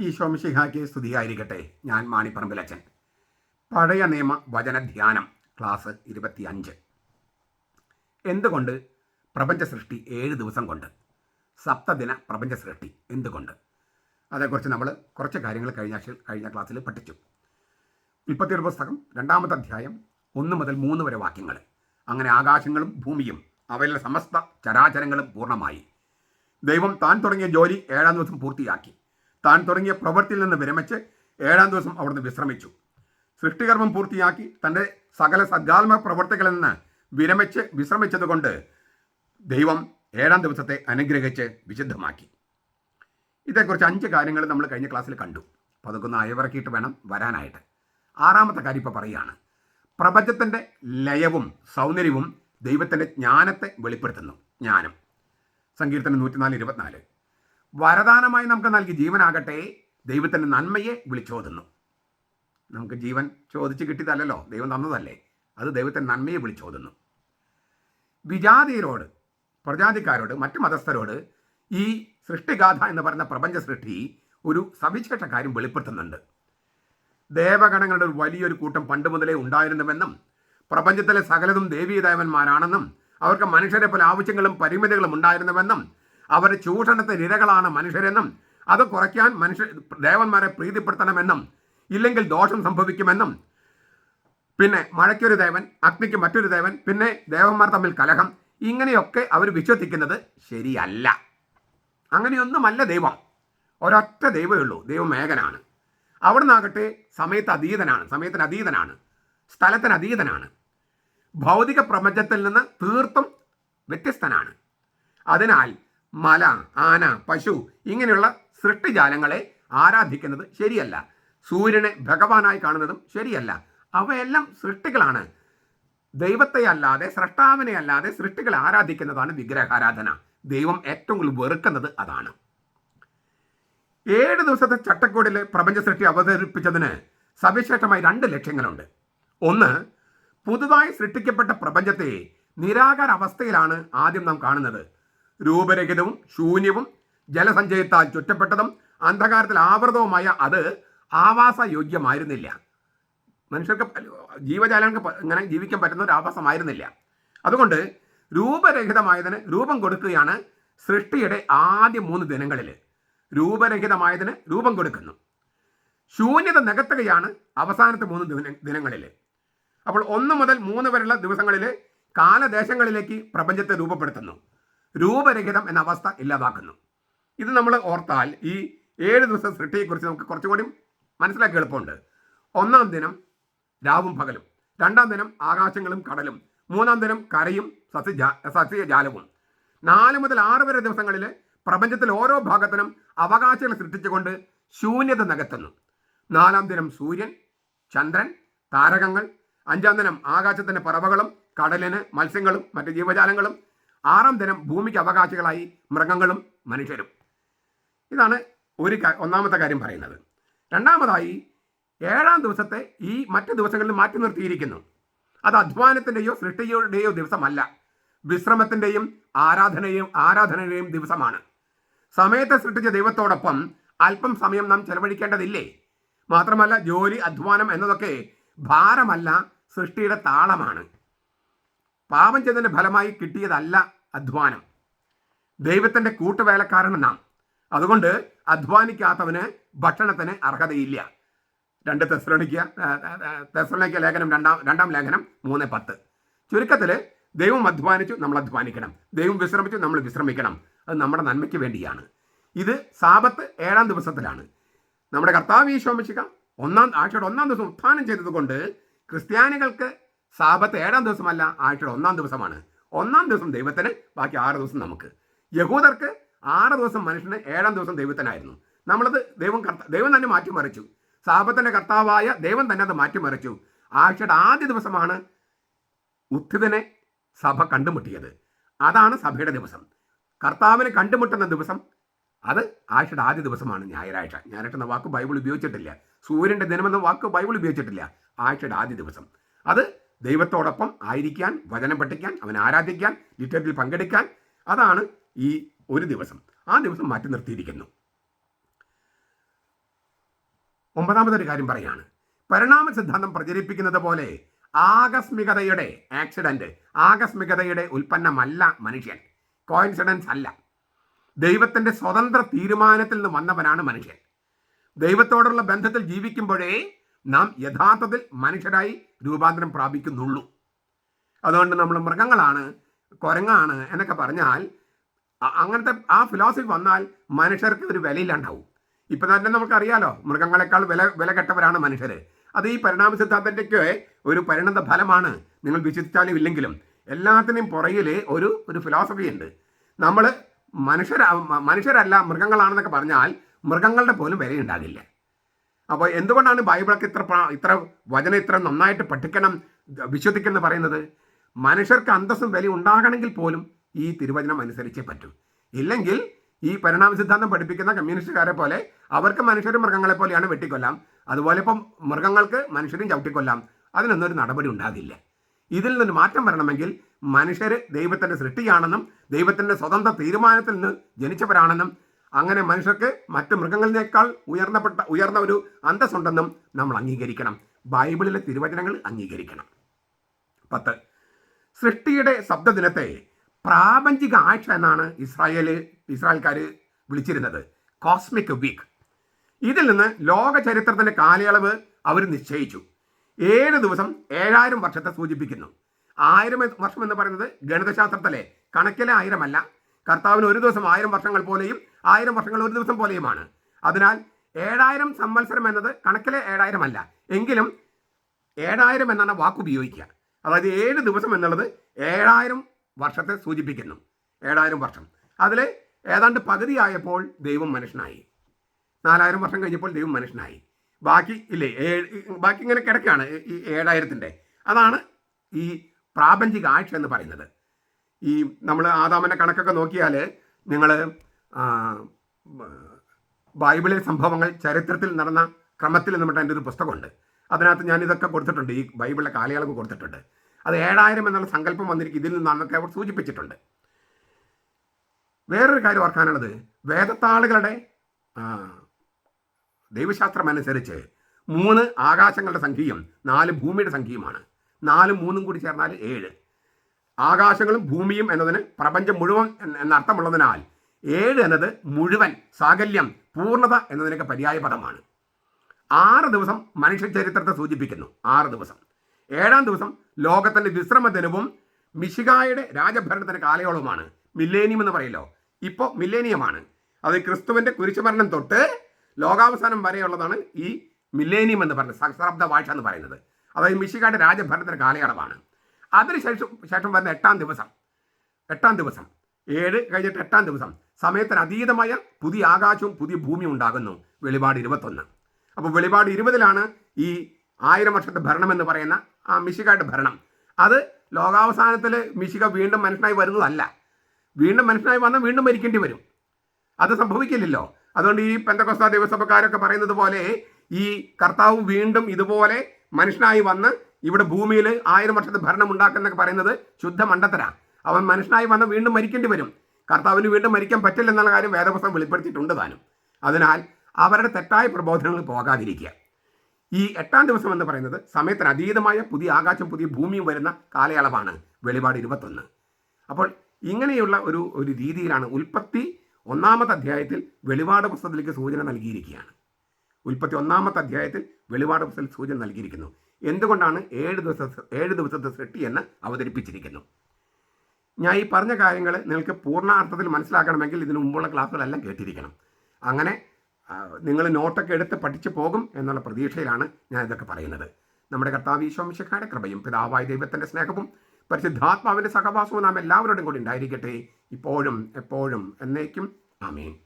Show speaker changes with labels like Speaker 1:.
Speaker 1: ഈ ശോമശിഹായ്ക്ക് സ്തുതിയായിരിക്കട്ടെ. ഞാൻ മാണിപ്പറമ്പിലച്ചൻ പഴയ നിയമ വചന ധ്യാനം ക്ലാസ് ഇരുപത്തിയഞ്ച്. എന്തുകൊണ്ട് പ്രപഞ്ച സൃഷ്ടി ഏഴ് ദിവസം കൊണ്ട്? സപ്തദിന പ്രപഞ്ച സൃഷ്ടി എന്തുകൊണ്ട്? അതേക്കുറിച്ച് നമ്മൾ കുറച്ച് കാര്യങ്ങൾ കഴിഞ്ഞ കഴിഞ്ഞ ക്ലാസ്സിൽ പഠിച്ചു. ഉൽപ്പത്തിയുടെ പുസ്തകം രണ്ടാമത്തെ അധ്യായം ഒന്ന് മുതൽ മൂന്ന് വരെ വാക്യങ്ങൾ. അങ്ങനെ ആകാശങ്ങളും ഭൂമിയും അവയിലെ സമസ്ത ചരാചരങ്ങളും പൂർണമായി. ദൈവം താൻ തുടങ്ങിയ ജോലി ഏഴാം ദിവസം പൂർത്തിയാക്കി. താൻ തുടങ്ങിയ പ്രവൃത്തിയിൽ നിന്ന് വിരമിച്ച് ഏഴാം ദിവസം അവിടുന്ന് വിശ്രമിച്ചു. സൃഷ്ടികർമ്മം പൂർത്തിയാക്കി തന്റെ സകല സദ്ഗാത്മ പ്രവർത്തികളിൽ നിന്ന് വിരമിച്ച് വിശ്രമിച്ചതുകൊണ്ട് ദൈവം ഏഴാം ദിവസത്തെ അനുഗ്രഹിച്ച് വിശുദ്ധമാക്കി. ഇതേക്കുറിച്ച് അഞ്ച് കാര്യങ്ങൾ നമ്മൾ കഴിഞ്ഞ ക്ലാസ്സിൽ കണ്ടു. അപ്പോൾ അതൊക്കെ ഒന്ന് അയവിറക്കിയിട്ട് വേണം വരാനായിട്ട്. ആറാമത്തെ കാര്യം ഇപ്പോൾ പറയുകയാണ്. പ്രപഞ്ചത്തിന്റെ ലയവും സൗന്ദര്യവും ദൈവത്തിന്റെ ജ്ഞാനത്തെ വെളിപ്പെടുത്തുന്നു. ജ്ഞാനം. സങ്കീർത്തനം നൂറ്റിനാല് ഇരുപത്തിനാല്. വരദാനമായി നമുക്ക് നൽകി ജീവനാകട്ടെ ദൈവത്തിന്റെ നന്മയെ വിളിച്ചോതുന്നു. നമുക്ക് ജീവൻ ചോദിച്ച് കിട്ടിയതല്ലല്ലോ ദൈവം തന്നതല്ലേ? അത് ദൈവത്തിന്റെ നന്മയെ വിളിച്ചോതുന്നു. വിജാതിയരോട് പ്രജാതിക്കാരോട് മറ്റു മതസ്ഥരോട് ഈ സൃഷ്ടിഗാഥ എന്ന് പറയുന്ന പ്രപഞ്ച സൃഷ്ടി ഒരു സവിശേഷ കാര്യം വെളിപ്പെടുത്തുന്നുണ്ട്. ദേവഗണങ്ങളുടെ ഒരു വലിയൊരു കൂട്ടം പണ്ട് മുതലേ ഉണ്ടായിരുന്നുവെന്നും പ്രപഞ്ചത്തിലെ സകലതും ദേവീദേവന്മാരാണെന്നും അവർക്ക് മനുഷ്യരെ പോലെ ആവശ്യങ്ങളും പരിമിതികളും ഉണ്ടായിരുന്നുവെന്നും അവർ ചൂഷണത്തെ നിരകളാണ് മനുഷ്യരെന്നും അത് കുറയ്ക്കാൻ മനുഷ്യ ദേവന്മാരെ പ്രീതിപ്പെടുത്തണമെന്നും ഇല്ലെങ്കിൽ ദോഷം സംഭവിക്കുമെന്നും. പിന്നെ മഴയ്ക്കൊരു ദേവൻ അഗ്നിക്ക് മറ്റൊരു ദേവൻ പിന്നെ ദേവന്മാർ തമ്മിൽ കലഹം. ഇങ്ങനെയൊക്കെ അവർ വിശ്വസിക്കുന്നത് ശരിയല്ല. അങ്ങനെയൊന്നുമല്ല ദൈവം. ഒരൊറ്റ ദൈവമേ ഉള്ളൂ. ദൈവം ഏകനാണ്. അവിടുന്നാകട്ടെ സമയത്ത് അതീതനാണ്. സമയത്തിന് അതീതനാണ്. സ്ഥലത്തിന് അതീതനാണ്. ഭൗതിക പ്രപഞ്ചത്തിൽ നിന്ന് തീർത്തും വ്യത്യസ്തനാണ്. അതിനാൽ മല ആന പശു ഇങ്ങനെയുള്ള സൃഷ്ടിജാലങ്ങളെ ആരാധിക്കുന്നത് ശരിയല്ല. സൂര്യനെ ഭഗവാനായി കാണുന്നതും ശരിയല്ല. അവയെല്ലാം സൃഷ്ടികളാണ്. ദൈവത്തെ അല്ലാതെ സൃഷ്ടാവിനെ അല്ലാതെ സൃഷ്ടികളെ ആരാധിക്കുന്നതാണ് വിഗ്രഹാരാധന. ദൈവം ഏറ്റവും കൂടുതൽ വെറുക്കുന്നത് അതാണ്. ഏഴ് ദിവസത്തെ ചട്ടക്കൂടിലെ പ്രപഞ്ച സൃഷ്ടി അവതരിപ്പിച്ചതിന് സവിശേഷമായി രണ്ട് ലക്ഷ്യങ്ങളുണ്ട്. ഒന്ന് പുതുതായി സൃഷ്ടിക്കപ്പെട്ട പ്രപഞ്ചത്തെ നിരാകാര അവസ്ഥയിലാണ് ആദ്യം നാം കാണുന്നത്. രൂപരഹിതവും ശൂന്യവും ജലസഞ്ചയത്താൽ ചുറ്റപ്പെട്ടതും അന്ധകാരത്തിൽ ആവൃതവുമായ അത് ആവാസയോഗ്യമായിരുന്നില്ല. മനുഷ്യർക്ക് ജീവജാലങ്ങൾക്ക് ഇങ്ങനെ ജീവിക്കാൻ പറ്റുന്ന ഒരു ആവാസമായിരുന്നില്ല. അതുകൊണ്ട് രൂപരഹിതമായതിന് രൂപം കൊടുക്കുകയാണ് സൃഷ്ടിയുടെ ആദ്യ മൂന്ന് ദിനങ്ങളിൽ രൂപരഹിതമായതിന് രൂപം കൊടുക്കുന്നു. ശൂന്യത നികത്തുകയാണ് അവസാനത്തെ മൂന്ന് ദിന ദിനങ്ങളിൽ അപ്പോൾ ഒന്ന് മുതൽ മൂന്ന് വരെയുള്ള ദിവസങ്ങളിൽ കാലദേശങ്ങളിലേക്ക് പ്രപഞ്ചത്തെ രൂപപ്പെടുത്തുന്നു. രൂപരഹിതം എന്ന അവസ്ഥ ഇല്ലാതാക്കുന്നു. ഇത് നമ്മൾ ഓർത്താൽ ഈ ഏഴ് ദിവസം സൃഷ്ടിയെക്കുറിച്ച് നമുക്ക് കുറച്ചുകൂടി മനസ്സിലാക്കി എളുപ്പമുണ്ട്. ഒന്നാം ദിനം രാവും പകലും രണ്ടാം ദിനം ആകാശങ്ങളും കടലും മൂന്നാം ദിനം കരയും സസ്യജാ സസ്യജാലവും നാല് മുതൽ ആറ് വരെ ദിവസങ്ങളിൽ പ്രപഞ്ചത്തിൽ ഓരോ ഭാഗത്തിനും അവകാശങ്ങൾ സൃഷ്ടിച്ചുകൊണ്ട് ശൂന്യത നികത്തുന്നു. നാലാം ദിനം സൂര്യൻ ചന്ദ്രൻ താരകങ്ങൾ അഞ്ചാം ദിനം ആകാശത്തിന്റെ പറവകളും കടലിന് മത്സ്യങ്ങളും മറ്റ് ജീവജാലങ്ങളും ആറാം ദിനം ഭൂമിക്ക് അവകാശികളായി മൃഗങ്ങളും മനുഷ്യരും. ഇതാണ് ഒരു ഒന്നാമത്തെ കാര്യം പറയുന്നത്. രണ്ടാമതായി ഏഴാം ദിവസത്തെ ഈ മറ്റു ദിവസങ്ങളിൽ മാറ്റി നിർത്തിയിരിക്കുന്നു. അത് അധ്വാനത്തിന്റെയോ സൃഷ്ടിയുടെയോ ദിവസമല്ല. വിശ്രമത്തിന്റെയും ആരാധനയും ആരാധനയുടെയും ദിവസമാണ്. സമയത്തെ സൃഷ്ടിച്ച ദൈവത്തോടൊപ്പം അല്പം സമയം നാം ചെലവഴിക്കേണ്ടതില്ലേ? മാത്രമല്ല ജോലി അധ്വാനം എന്നതൊക്കെ ഭാരമല്ല സൃഷ്ടിയുടെ താളമാണ്. പാപം ചെയ്തതിന്റെ ഫലമായി കിട്ടിയതല്ല അധ്വാനം. ദൈവത്തിന്റെ കൂട്ടുവേലക്കാരൻ നാം. അതുകൊണ്ട് അധ്വാനിക്കാത്തവന് ഭക്ഷണത്തിന് അർഹതയില്ല. രണ്ട് തെസ്ലോണിക്ക തെസ്ലോണിക്ക ലേഖനം രണ്ടാം രണ്ടാം ലേഖനം മൂന്ന് പത്ത്. ചുരുക്കത്തിൽ ദൈവം അധ്വാനിച്ചു നമ്മൾ അധ്വാനിക്കണം. ദൈവം വിശ്രമിച്ചു നമ്മൾ വിശ്രമിക്കണം. അത് നമ്മുടെ നന്മയ്ക്ക് വേണ്ടിയാണ്. ഇത് സാപത്ത് ഏഴാം ദിവസത്തിലാണ്. നമ്മുടെ കർത്താവ് ഈശോമിശിക ഒന്നാം ആഴ്ചയുടെ ഒന്നാം ദിവസം ഉത്ഥാനം ചെയ്തതുകൊണ്ട് ക്രിസ്ത്യാനികൾക്ക് സാപത്ത് ഏഴാം ദിവസമല്ല ആഴ്ചയുടെ ഒന്നാം ദിവസമാണ്. ഒന്നാം ദിവസം ദൈവത്തിന് ബാക്കി ആറ് ദിവസം നമുക്ക്. യഹൂദർക്ക് ആറ് ദിവസം മനുഷ്യന് ഏഴാം ദിവസം ദൈവത്തിനായിരുന്നു. നമ്മളത് ദൈവം കർത്ത ദൈവം തന്നെ മാറ്റിമറിച്ചു. സാപത്തിന്റെ കർത്താവായ ദൈവം തന്നെ അത് മാറ്റിമറിച്ചു. ആഴ്ചയുടെ ആദ്യ ദിവസമാണ് ഉത്ഥിതനെ സഭ കണ്ടുമുട്ടിയത്. അതാണ് സഭയുടെ ദിവസം. കർത്താവിനെ കണ്ടുമുട്ടുന്ന ദിവസം അത് ആഴ്ചയുടെ ആദ്യ ദിവസമാണ് ഞായറാഴ്ച. ഞായറാഴ്ച എന്ന വാക്ക് ബൈബിൾ ഉപയോഗിച്ചിട്ടില്ല. സൂര്യന്റെ ദിനമെന്ന വാക്ക് ബൈബിൾ ഉപയോഗിച്ചിട്ടില്ല. ആഴ്ചയുടെ ആദ്യ ദിവസം. അത് ദൈവത്തോടൊപ്പം ആയിരിക്കാൻ വചനം പഠിക്കാൻ അവൻ ആരാധിക്കാൻ ലിറ്ററേറ്റിൽ പങ്കെടുക്കാൻ. അതാണ് ഈ ഒരു ദിവസം. ആ ദിവസം മാറ്റി നിർത്തിയിരിക്കുന്നു. ഒമ്പതാമതൊരു കാര്യം പറയാണ്. പരിണാമ സിദ്ധാന്തം പ്രചരിപ്പിക്കുന്നത് പോലെ ആകസ്മികതയുടെ ആക്സിഡന്റ് ആകസ്മികതയുടെ ഉൽപ്പന്നമല്ല മനുഷ്യൻ. കോയിൻസിഡൻസ് അല്ല. ദൈവത്തിന്റെ സ്വതന്ത്ര തീരുമാനത്തിൽ നിന്ന് വന്നവനാണ് മനുഷ്യൻ. ദൈവത്തോടുള്ള ബന്ധത്തിൽ ജീവിക്കുമ്പോഴേ നാം യഥാർത്ഥത്തിൽ മനുഷ്യരായി രൂപാന്തരം പ്രാപിക്കുന്നുള്ളൂ. അതുകൊണ്ട് നമ്മൾ മൃഗങ്ങളാണ് കുരങ്ങാണ് എന്നൊക്കെ പറഞ്ഞാൽ അങ്ങനത്തെ ആ ഫിലോസഫി വന്നാൽ മനുഷ്യർക്ക് ഒരു വിലയില്ലാണ്ടാവും ഇപ്പൊ തന്നെ നമുക്കറിയാലോ മൃഗങ്ങളെക്കാൾ വില വില കെട്ടവരാണ് മനുഷ്യർ അത് ഈ പരിണാമ സിദ്ധാന്തത്തിന്റെയൊക്കെ ഒരു പരിണത ഫലമാണ്. നിങ്ങൾ വിശ്വസിച്ചാലും ഇല്ലെങ്കിലും. എല്ലാത്തിനും പുറകിൽ ഒരു ഒരു ഫിലോസഫി ഉണ്ട്. നമ്മൾ മനുഷ്യരാ മനുഷ്യരല്ല മൃഗങ്ങളാണെന്നൊക്കെ പറഞ്ഞാൽ മൃഗങ്ങളുടെ പോലും വിലയുണ്ടാകില്ല. അപ്പോൾ എന്തുകൊണ്ടാണ് ബൈബിളൊക്കെ ഇത്ര ഇത്ര വചനം ഇത്ര നന്നായിട്ട് പഠിക്കണം വിശ്വസിക്കണം എന്ന് പറയുന്നത്? മനുഷ്യർക്ക് അന്തസ്സും വില ഉണ്ടാകണമെങ്കിൽ പോലും ഈ തിരുവചനം അനുസരിച്ചേ പറ്റൂ. ഇല്ലെങ്കിൽ ഈ പരിണാമ സിദ്ധാന്തം പഠിപ്പിക്കുന്ന കമ്മ്യൂണിസ്റ്റുകാരെ പോലെ അവർക്ക് മനുഷ്യരും മൃഗങ്ങളെ പോലെയാണ് വെട്ടിക്കൊല്ലാം. അതുപോലെ ഇപ്പം മൃഗങ്ങൾക്ക് മനുഷ്യരും ചവിട്ടിക്കൊല്ലാം. അതിനൊന്നും ഒരു നടപടി ഉണ്ടാകില്ല. ഇതിൽ നിന്ന് മാറ്റം വരണമെങ്കിൽ മനുഷ്യർ ദൈവത്തിന്റെ സൃഷ്ടിയാണെന്നും ദൈവത്തിന്റെ സ്വതന്ത്ര തീരുമാനത്തിൽ നിന്ന് ജനിച്ചവരാണെന്നും അങ്ങനെ മനുഷ്യർക്ക് മറ്റു മൃഗങ്ങളിനേക്കാൾ ഉയർന്നപ്പെട്ട ഉയർന്ന ഒരു അന്തസ്സുണ്ടെന്നും നമ്മൾ അംഗീകരിക്കണം. ബൈബിളിലെ തിരുവചനങ്ങൾ അംഗീകരിക്കണം. പത്ത്. സൃഷ്ടിയുടെ ശബ്ദദിനത്തെ പ്രാപഞ്ചിക ആഴ്ച എന്നാണ് ഇസ്രായേൽ ഇസ്രായേൽക്കാർ വിളിച്ചിരുന്നത്. Cosmic week. ഇതിൽ നിന്ന് ലോക ചരിത്രത്തിന്റെ കാലയളവ് അവർ നിശ്ചയിച്ചു. ഏഴ് ദിവസം ഏഴായിരം വർഷത്തെ സൂചിപ്പിക്കുന്നു. ആയിരം വർഷം എന്ന് പറയുന്നത് ഗണിതശാസ്ത്രത്തിലെ കണക്കിലെ ആയിരമല്ല. കർത്താവിന് ഒരു ദിവസം ആയിരം വർഷങ്ങൾ പോലെയും ആയിരം വർഷങ്ങൾ ഒരു ദിവസം പോലെയുമാണ്. അതിനാൽ ഏഴായിരം സംവത്സരം എന്നത് കണക്കിലെ ഏഴായിരം അല്ല. എങ്കിലും ഏഴായിരം എന്നാണ് വാക്ക് ഉപയോഗിക്കുക. അതായത് ഏഴ് ദിവസം എന്നുള്ളത് ഏഴായിരം വർഷത്തെ സൂചിപ്പിക്കുന്നു. ഏഴായിരം വർഷം. അതിൽ ഏതാണ്ട് പകുതിയായപ്പോൾ ദൈവം മനുഷ്യനായി. നാലായിരം വർഷം കഴിഞ്ഞപ്പോൾ ദൈവം മനുഷ്യനായി. ബാക്കി ഇല്ലേ ഏഴ് ബാക്കി ഇങ്ങനെ കിടക്കുകയാണ് ഈ ഏഴായിരത്തിന്റെ. അതാണ് ഈ പ്രാപഞ്ചിക ആഴ്ച എന്ന് പറയുന്നത്. ഈ നമ്മൾ ആദാമന്റെ കണക്കൊക്കെ നോക്കിയാൽ നിങ്ങൾ ബൈബിളിലെ സംഭവങ്ങൾ ചരിത്രത്തിൽ നടന്ന ക്രമത്തിൽ എന്നിട്ട് എന്റെ ഒരു പുസ്തകമുണ്ട്. അതിനകത്ത് ഞാൻ ഇതൊക്കെ കൊടുത്തിട്ടുണ്ട്. ഈ ബൈബിളിലെ കാലയളവ് കൊടുത്തിട്ടുണ്ട്. അത് ഏഴായിരം എന്നുള്ള സങ്കല്പം വന്നിരിക്കും ഇതിൽ നിന്നൊക്കെ അവർ സൂചിപ്പിച്ചിട്ടുണ്ട്. വേറൊരു കാര്യം ഓർക്കാനുള്ളത്. വേദത്താളുകളുടെ ദൈവശാസ്ത്രമനുസരിച്ച് മൂന്ന് ആകാശങ്ങളുടെ സംഖ്യയും നാല് ഭൂമിയുടെ സംഖ്യയുമാണ്. നാലും മൂന്നും കൂടി ചേർന്നാൽ ഏഴ്. ആകാശങ്ങളും ഭൂമിയും എന്നതിന് പ്രപഞ്ചം മുഴുവൻ എന്ന- എന്ന അർത്ഥമുള്ളതിനാൽ ഏഴ് എന്നത് മുഴുവൻ സാകല്യം പൂർണത എന്നതിനൊക്കെ പര്യായ പദമാണ്. ആറ് ദിവസം മനുഷ്യ ചരിത്രത്തെ സൂചിപ്പിക്കുന്നു. ആറ് ദിവസം. ഏഴാം ദിവസം ലോകത്തിന്റെ വിശ്രമ ദിനവും മിശികായുടെ രാജഭരണത്തിന്റെ കാലയോളവുമാണ്. മില്ലേനിയം എന്ന് പറയല്ലോ. ഇപ്പോൾ മില്ലേനിയമാണ്. അത് ക്രിസ്തുവിന്റെ കുരിശുമരണം തൊട്ട് ലോകാവസാനം വരെയുള്ളതാണ് ഈ മില്ലേനിയം എന്ന് പറയുന്നത് സഹസ്രാബ്ദ വാഴ്ച എന്ന് പറയുന്നത്. അതായത് മിശികായുടെ രാജഭരണത്തിന്റെ കാലയളവാണ്. അതിനുശേഷം ശേഷം വരുന്ന എട്ടാം ദിവസം. എട്ടാം ദിവസം. ഏഴ് കഴിഞ്ഞിട്ട് എട്ടാം ദിവസം. സമയത്തിന് അതീതമായ പുതിയ ആകാശവും പുതിയ ഭൂമിയും ഉണ്ടാകുന്നു. വെളിപാട് ഇരുപത്തൊന്ന്. അപ്പോൾ വെളിപാട് ഇരുപതിലാണ് ഈ ആയിരം വർഷത്തെ ഭരണം എന്ന് പറയുന്ന ആ മിശികയുടെ ഭരണം. അത് ലോകാവസാനത്തിൽ മിശിക വീണ്ടും മനുഷ്യനായി വരുന്നതല്ല. വീണ്ടും മനുഷ്യനായി വന്നാൽ വീണ്ടും മരിക്കേണ്ടി വരും. അത് സംഭവിക്കില്ലല്ലോ. അതുകൊണ്ട് ഈ പെന്തകോസ്ത ദേവസഭക്കാരൊക്കെ പറയുന്നത് പോലെ ഈ കർത്താവ് വീണ്ടും ഇതുപോലെ മനുഷ്യനായി വന്ന് ഇവിടെ ഭൂമിയിൽ ആയിരം വർഷത്തെ ഭരണം ഉണ്ടാക്കുന്നൊക്കെ പറയുന്നത് ശുദ്ധ മണ്ടത്തര അവൻ മനുഷ്യനായി വന്ന് വീണ്ടും മരിക്കേണ്ടി വരും. കർത്താവിന് വീണ്ടും മരിക്കാൻ പറ്റില്ല പറ്റില്ലെന്നുള്ള കാര്യം വേദപുസ്തകം വെളിപ്പെടുത്തിയിട്ടുണ്ട് താനും. അതിനാൽ അവരുടെ തെറ്റായ പ്രബോധനങ്ങൾ പോകാതിരിക്കുക. ഈ എട്ടാം ദിവസം എന്ന് പറയുന്നത് സമയത്തിന് അതീതമായ പുതിയ ആകാശം പുതിയ ഭൂമിയും വരുന്ന കാലയളവാണ്. വെളിപാട് ഇരുപത്തൊന്ന്. അപ്പോൾ ഇങ്ങനെയുള്ള ഒരു ഒരു രീതിയിലാണ് ഉൽപ്പത്തി ഒന്നാമത്തെ അധ്യായത്തിൽ വെളിപാട് പുസ്തകത്തിലേക്ക് സൂചന നൽകിയിരിക്കുകയാണ്. ഉൽപ്പത്തി ഒന്നാമത്തെ അധ്യായത്തിൽ വെളിപാട് പുസ്തകത്തിൽ സൂചന നൽകിയിരിക്കുന്നു. എന്തുകൊണ്ടാണ് ഏഴ് ദിവസ ഏഴ് ദിവസത്തെ സൃഷ്ടി എന്ന് അവതരിപ്പിച്ചിരിക്കുന്നു? ഞാൻ ഈ പറഞ്ഞ കാര്യങ്ങൾ നിങ്ങൾക്ക് പൂർണാർത്ഥത്തിൽ മനസ്സിലാക്കണമെങ്കിൽ ഇതിനു മുമ്പുള്ള ക്ലാസ്സുകളെല്ലാം കേട്ടിരിക്കണം. അങ്ങനെ നിങ്ങൾ നോട്ടൊക്കെ എടുത്ത് പഠിച്ചു പോകും എന്നുള്ള പ്രതീക്ഷയിലാണ് ഞാൻ ഇതൊക്കെ പറയുന്നത്. നമ്മുടെ കർത്താവ് ഈശോമിശിഖായുടെ കൃപയും പിതാവായ ദൈവത്തിന്റെ സ്നേഹവും പരിശുദ്ധാത്മാവിന്റെ സഹവാസവും നാം എല്ലാവരോടും കൂടി ഉണ്ടായിരിക്കട്ടെ. ഇപ്പോഴും എപ്പോഴും എന്നേക്കും. ആമേൻ.